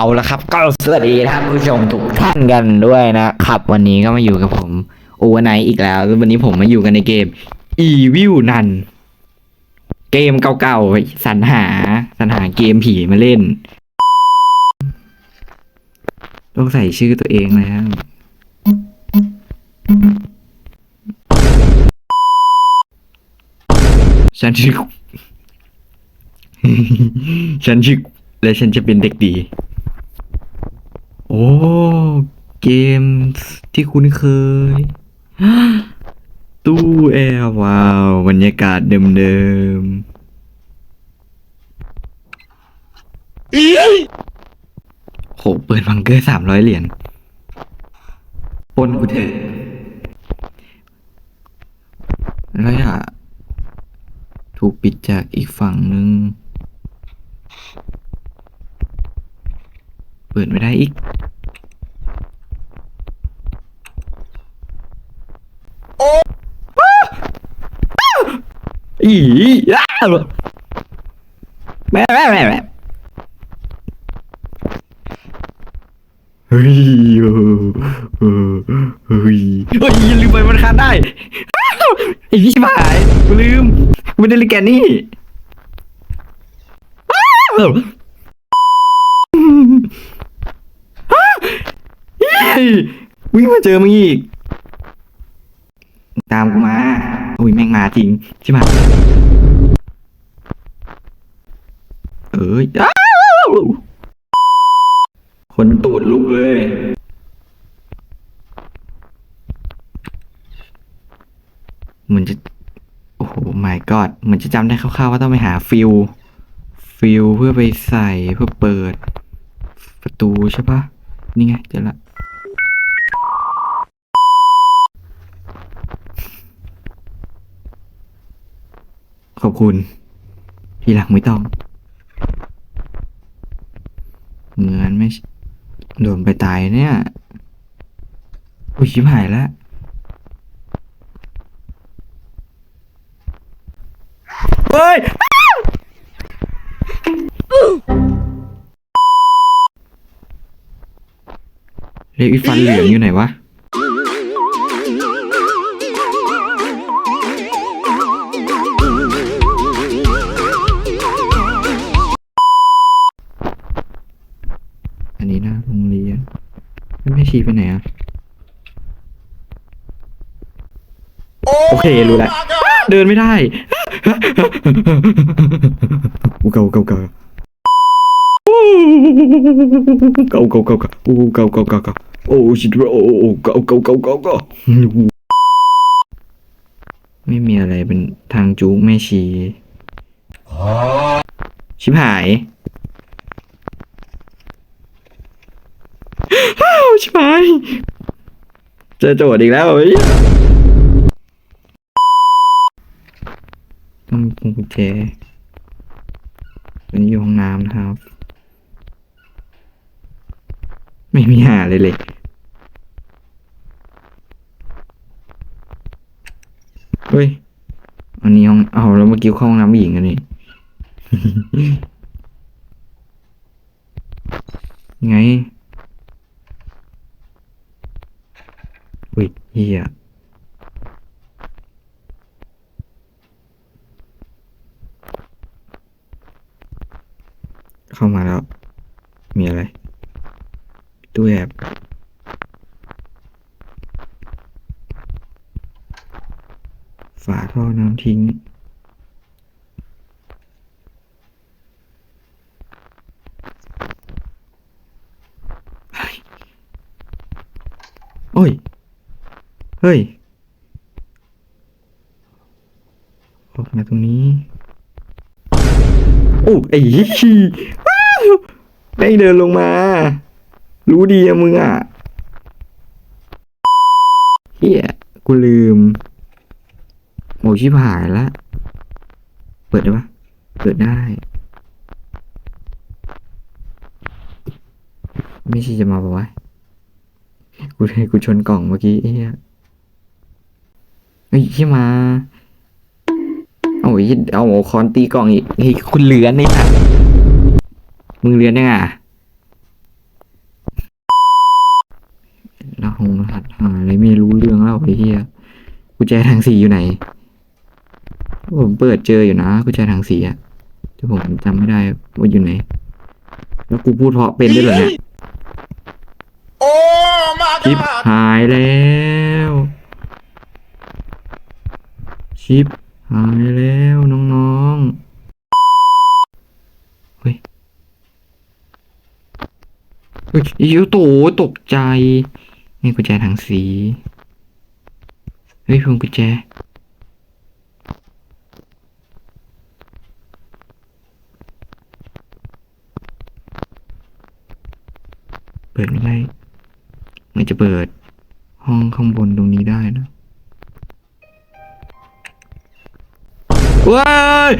เอาละครับ ก็สวัสดีท่านผู้ชมทุกท่านกันด้วยนะครับ วันนี้ก็มาอยู่กับผมโอเวอร์ไนอีกแล้วแล้ว วันนี้ผมมาอยู่กันในเกม Evil นันเกมเก่าๆสรรหาสรรหาเกมผีมาเล่น ต้องใส่ชื่อตัวเองแล้วฉันชื่อฉันชื่อและฉันจะเป็นเด็กดี เกมที่คุ้นเคย ตู้แอร์ว้าว บรรยากาศเดิมๆโหเปิดบังเกอร์สามร้อยเหรียญปล้นกูเถอะแล้วอย่าถูกปิดจากอีกฝั่งนึงเปิดไม่ได้อีก อีอ้าวแม่แม่แม่แม่เฮ้ยเออเฮ้ยเฮ้ยลืมไปมันคานได้อ้าวไอ้พี่ชิบายกูลืมกูไม่ได้ลินแกนนี่อ้าวเฮ้ยวิ่งมาเจอมึงอีก ตามกูมา อุ้ยแม่งมาจริงใช่ไหมเอ้ยคนตูดลุกเลย เหมือนจะ โอ้โห my god เหมือนจะจำได้คร่าวๆว่าต้องไปหาฟิลฟิลเพื่อไปใส่เพื่อเปิด ประตูใช่ปะนี่ไงเจอละ ขอบคุณ ทีหลังไม่ต้อง เหมือนไม่โดนไปตายเนี่ยอุ้ยชิบหายแล้วเฮ้ยเล็กอีฟันเหลืองอยู่ไหนวะ เครู้แล้วเดินไม่ได้อูเกาเกาเกาเกาเกาเกาเกาโอ้เกาเกาเกาเกาโอ้ชิดโอ้โอ้เกาเกาเกาเกาเกาไม่มีอะไรเป็นทางจูงแม่ชีชิบหายอ้าวชิบหายเจอโจทย์อีกแล้วเฮ้ยต้องมีพวง กุญแจเป็นอยู่ห้องน้ำนะครับ ไม่มีหาเลยเลยเฮ้ย อันนี้ห้องเอาแล้วเมื่อกี้เข้าห้องน้ำผู้หญิงกันนี่ไงอุ้ยเฮีย เข้ามาแล้ว มีอะไรตู้แอบฝาท่อน้ำทิ้ง โอ้ย เฮ้ย ออกมาตรงนี้ อ้ไอ้ขี้ว้าวได้เดินลงมา รู้ดีอะมึงอะเฮียกูลืมโอ้ชิบหายละ เปิดได้ปะเปิดได้ ไม่ใช่จะมาบอกว่ากูให้กูชนกล่องเมื่อกี้ไอ้เหี้ยเฮ้ยที่มา ยเอาโอคอนตีกล่องอีกเฮ้คุณเหลือนนี่สัมึงเรียนยังไงเราหงหัดหาอะไรไม่รู้เรื่องแล้วไอ้เหี้ยกุญแจทางสีอยู่ไหน ผมเปิดเจออยู่นะกุญแจทางสีอะแต่ผมจำไม่ได้ว่าอยู่ไหน แล้วกูพูดเพราะเป็นได้เหรอเนี่ยโอ้มาชิปหายแล้ว ชิป หายแล้วน้องๆ เฮ้ยเฮ้ยอีโตตกใจ นี่กุญแจทางสี เฮ้ยพวงกุญแจ เปิดไม่ได้มันจะเปิดห้องข้างบนตรงนี้ได้นะ ว้าย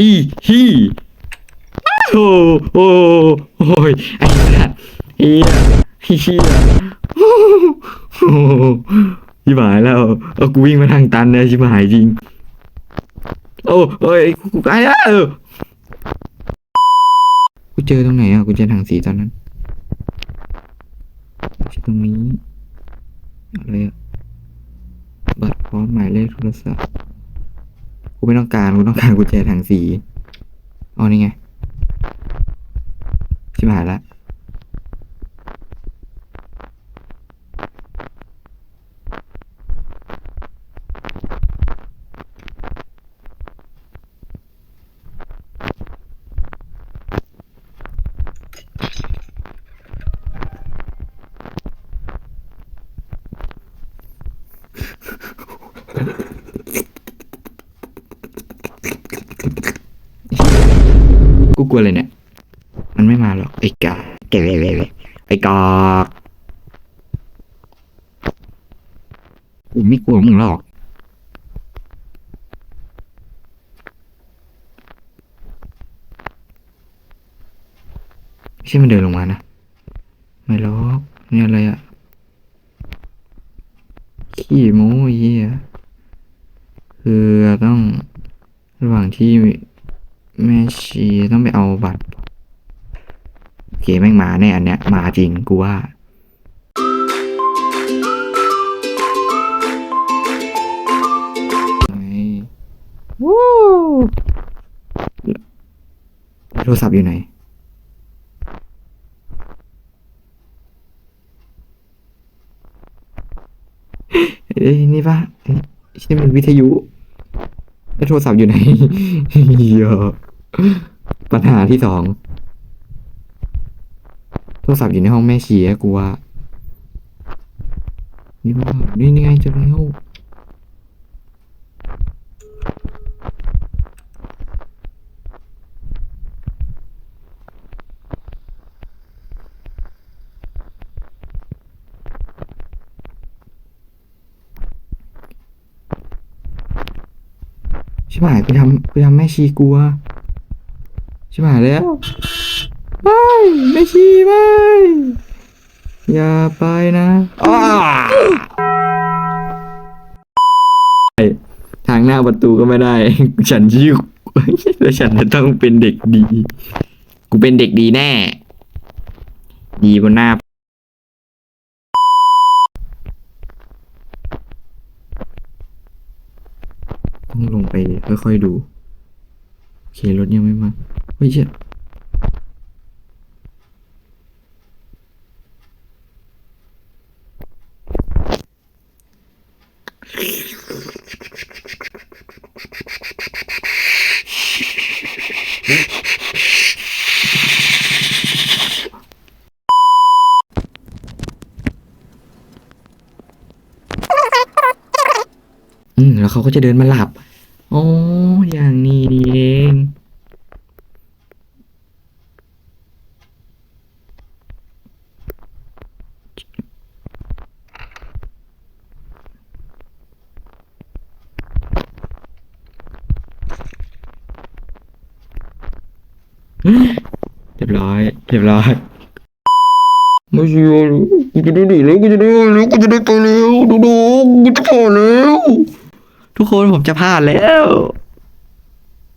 อีฮีโอ้โอ้โอ้ยไอ้สัสเฮียเฮียโอ้โหชิบหายแล้วเอากูวิ่งมาทางตันเลยชิบหายจริง โอ้โอ้ยกูตายแล้วกูเจอตรงไหนอะกูเจอทางสีตอนนั้นตรงนี้อะไรอะบัตรพร้อมหมายเลขโทรศัพท์ กูไม่ต้องการกูต้องการกุญแจถังสีอ๋อนี่ไงชิบหายละ กูกลัวเลยเนี่ย มันไม่มาหรอกไอ้กาเกเรเรไอ้กากกูไม่กลัวมึงหรอกไม่ใช่มันเดินลงมานะ ไม่หรอกนี่อะไรอะขี้โม้เหี้ยคือต้องระหว่างที่ แม่ชีต้องไปเอาบัตรโอเคแม่งมาแน่อันเนี้ยมาจริงกูว่าไงวู้โทรศัพท์อยู่ไหนเอ้ยนี่ปะนี่มันวิทยุ แล้วโทรศัพท์อยู่ไหนเยอะปัญหาที่สอง โทรศัพท์อยู่ในห้องแม่ชีอะกูว่านี่ว่านี่ไงจะแล้ว บหายกูทำกูทำแม่ชีกลัวชิบหายแล้วไม่แม่ชีไม่อย่าไปนะอ้าทางหน้าประตูก็ไม่ได้ ฉันชื่อแล้วฉันจะต้องเป็นเด็กดี กูเป็นเด็กดีแน่ ดีบนหน้า ต้องลง ไปค่อยๆดูโอเครถยังไม่มาเฮ้ยเชี่ยอืมแล้วเขาก็จะเดินมาหลับ โอ้อย่างนี้ดีเอง เรียบร้อย เรียบร้อยไม่ใช่กูจะได้ดีแล้วกูจะได้แล้วกูจะได้ไปแล้วดูดูกูจะผ่านแล้ว ทุกคนผมจะผ่านแล้ว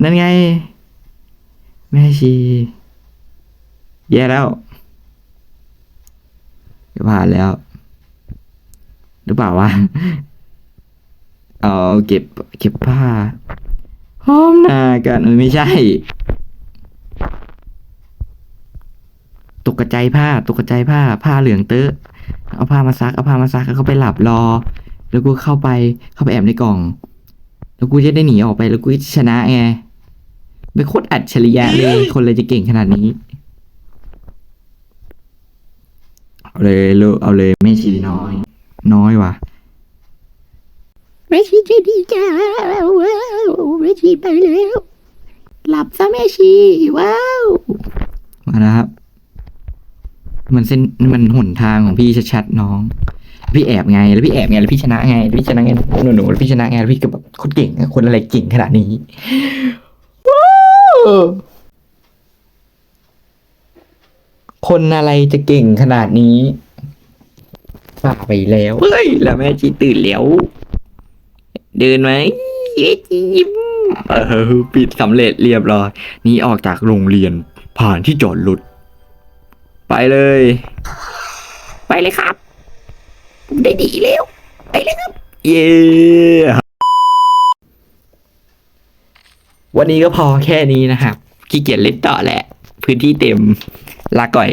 นั่นไง แม่ชีแย่แล้วจะผ่านแล้ว หรือเปล่าวะเอาเก็บ เก็บผ้าห้อมหน้ากันไม่ใช่ ตกกระจายผ้า ตกกระจายผ้า ผ้าเหลืองเตอะเอาผ้ามาซัก เอาผ้ามาซักแล้วก็ไปหลับรอ แล้วกูเข้าไป เข้าไปแอบในกล่อง แล้วกูจะได้หนีออกไป แล้วกูจะชนะไงเป็นโคตรอัจฉริยะเลย คนเลยจะเก่งขนาดนี้ เอาเลยลูกเอาเลยไม่ชีน้อย น้อยว่ะแม่ชีใจดีจ้าว้าวแม่ชีไปแล้ว หลับซะแม่ชี ว้าว มานะครับ มันเส้นมันหนทางของพี่ชัดๆน้อง พี่แอบไงแล้วพี่แอบไงแล้วพี่ชนะไงแล้วพี่ชนะไงหนูหนูๆแล้วพี่ชนะไงแล้วพี่ก็แบบโคนเก่งอะคนอะไรเก่งขนาดนี้ว้าวคนอะไรจะเก่งขนาดนี้ป่าไปแล้วเฮ้ยแล้วแม่จีตื่นแล้วเดินไหมเย้ยิ้มเออปิดสำเร็จเรียบร้อยนี่ออกจากโรงเรียนผ่านที่จอดรถ ไปเลย ไปเลยครับ ผมได้ดีแล้ว ไปเลยครับ เย้วันนี้ก็พอแค่นี้นะครับขี้เกียจเล่นต่อแหละ พื้นที่เต็มลาก่อย